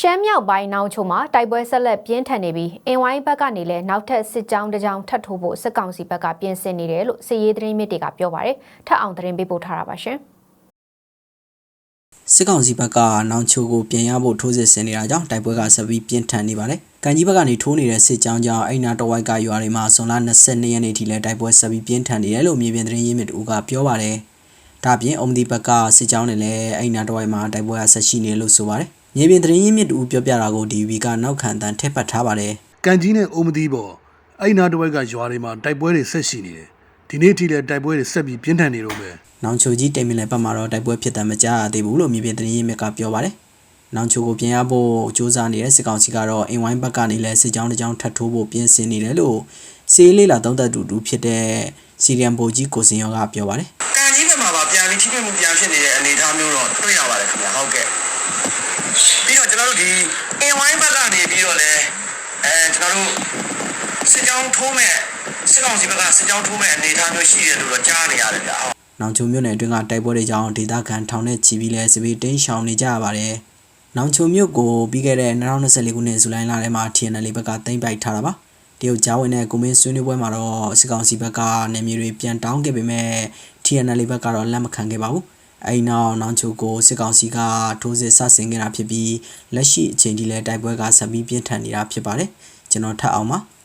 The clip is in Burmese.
ရှမ်းမြောက်ပိုင်းနောင်ချိုမှာတိုက်ပွဲဆက်လက်ပြင်းထန်နေပြီးအင်ဝိုင်းဘက်ကနေလည်းနောက်ထပ်စစ်ကြောင်းတစ်ကြောင်းထပ်ထိုးဖို့စစ်ကောင်စီဘက်ကပြင်ဆင်နေတယ်လို့စစ်ရေးသတင်းမြစ်တွေကပြောပါတယ်ထပ်အောင်သတင်းပေးပို့ထားတာပါရှင်စစ်ကောင်စီဘက်ကနောင်ချိုကိုပြန်ရဖို့ထိုးစစ်ဆင်နေတာကြောင့်တိုက်ပွဲကဆက်ပြီးပြင်းထန်နေပါတယ်။ကန်ကြီးဘက်ကနေထိုးနေတဲ့စစ်ကြောင်းကြောင့်အိမ်နာတော်ဝိုက်ကရွာတွေမှာဇွန်လ22ရက်နေ့ထိလည်းတိုက်ပွဲဆက်ပြီးပြင်းထန်နေတယ်လို့မြေပြင်သတင်းရင်းမြစ်တူကပြောပါတယ်။ဒါပြင်အုံဒီဘက်ကစစ်ကြောင်းတွေလည်းအိမ်နာတော်ဝိုက်မှာတိုက်ပွဲကဆက်ရှိနေလို့ဆိုပါတယ်။ မြေပြင်သတင်းရင်းမြစ်တူပြောပြတာကိုဒီဝီကနောက်ခံတန်ထည့်ပတ်ထားပါတယ်။ကန်ကြီးနဲ့အိုမသီးပေါ်အဲ့နာတစ်ဝက်ကရွာတွေမှာတိုက်ပွဲတွေဆက်ရှိနေတယ်ဒီနေ့ထိလည်းတိုက်ပွဲတွေဆက်ပြီးပြင်းထန်နေတော့မယ်နောင်ချိုကြီးတိမ်မင်လည်းပတ်မှာတော့တိုက်ပွဲဖြစ်တယ်မကြားရသေးဘူးလို့မြေပြင်သတင်းရင်းမြစ်ကပြောပါတယ်။နောင်ချိုကိုပြင်ရဖို့စ조사နေတဲ့စစ်ကောင်စီကတော့အင်ဝိုင်းဘက်ကနေလည်းစစ်ကြောင်းတစ်ကြောင်းထပ်ထိုးဖို့ပြင်ဆင်နေတယ်လို့စီးလေးလာသုံးသက်တူတူဖြစ်တဲ့စီရီယံဘိုကြီးကိုစင်ရောကပြောပါတယ်ကံကြီးဘက်မှာပါပြန်ပြီးထိတွေ့မှုပြန်ဖြစ်နေတဲ့အနေအထားမျိုးတော့တွေ့ရပါတယ်ခင်ဗျာဟုတ်ကဲ့ပြီး တော့ကျွန်တော်တို့ဒီအင်ဝိုင်းဘက်ကနေပြီးတော့လဲအဲကျွန်တော်တို့စစ်ကြောင်းထိုးမဲ့စစ်ကောင်စီဘက်ကစစ်ကြောင်းထိုးမဲ့အနေအထားမျိုးရှိတယ်လို့တော့ကြားနေရတယ်ဗျာဟုတ်။နောင်ချိုမြို့နယ်အတွင်းကတိုက်ပွဲတွေကြောင့်ဒေသခံထောင်နဲ့ချီပြီးလဲစပီတင်းရှောင်နေကြရပါတယ်။နောင်ချိုမြို့ကိုပြီးခဲ့တဲ့2024ခုနှစ်ဇူလိုင်လထဲမှာ TNL ဘက်ကတင်ပိုက်ထားတာပါ။တရုတ်ကြားဝင်တဲ့ကွန်မင်းဆွေးနွေးပွဲမှာတော့စစ်ကောင်စီဘက်ကနေမြေတွေပြန်တောင်းခဲ့ပေမဲ့ TNL ဘက်ကတော့လက်မခံခဲ့ပါဘူး။ အဲဒီနောက်နောင်ချိုကိုစစ်ကောင်စီကထိုးစစ်ဆဆင်ခဲ့တာဖြစ်ပြီးလက်ရှိအချိန်ထိလည်းတိုက်ပွဲကဆက်ပြီးပြင်းထန်နေတာဖြစ်ပါတယ်။ကျွန်တော်ထပ်အောင်ပါ။